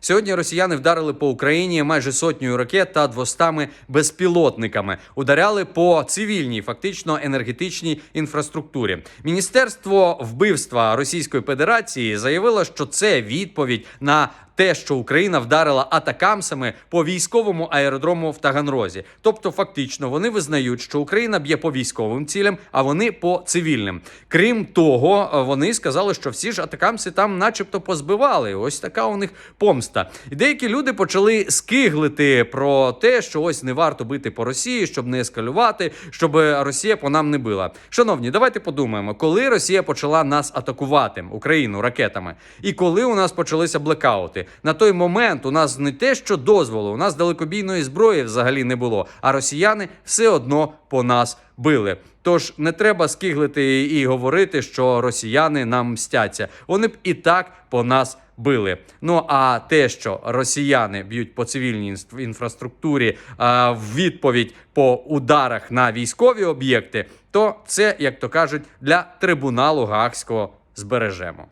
Сьогодні росіяни вдарили по Україні майже сотнею ракет та 200 безпілотниками. Ударяли по цивільній, фактично енергетичній інфраструктурі. Міністерство вбивства Російської Федерації заявило, що це відповідь на те, що Україна вдарила атакамсами по військовому аеродрому в Таганрозі. Тобто, фактично, вони визнають, що Україна б'є по військовим цілям, а вони по цивільним. Крім того, вони сказали, що всі ж атакамси там, начебто, позбивали. Ось така у них помста. І деякі люди почали скиглити про те, що ось не варто бити по Росії, щоб не ескалювати, щоб Росія по нам не била. Шановні, давайте подумаємо, коли Росія почала нас атакувати Україну ракетами, і коли у нас почалися блекаути. На той момент у нас не те, що дозволу, у нас далекобійної зброї взагалі не було. А росіяни все одно по нас били. Тож не треба скиглити і говорити, що росіяни нам мстяться. Вони б і так по нас били. Ну а те, що росіяни б'ють по цивільній інф- інфраструктурі в відповідь по ударах на військові об'єкти, то це, як то кажуть, для трибуналу Гаагського збережемо.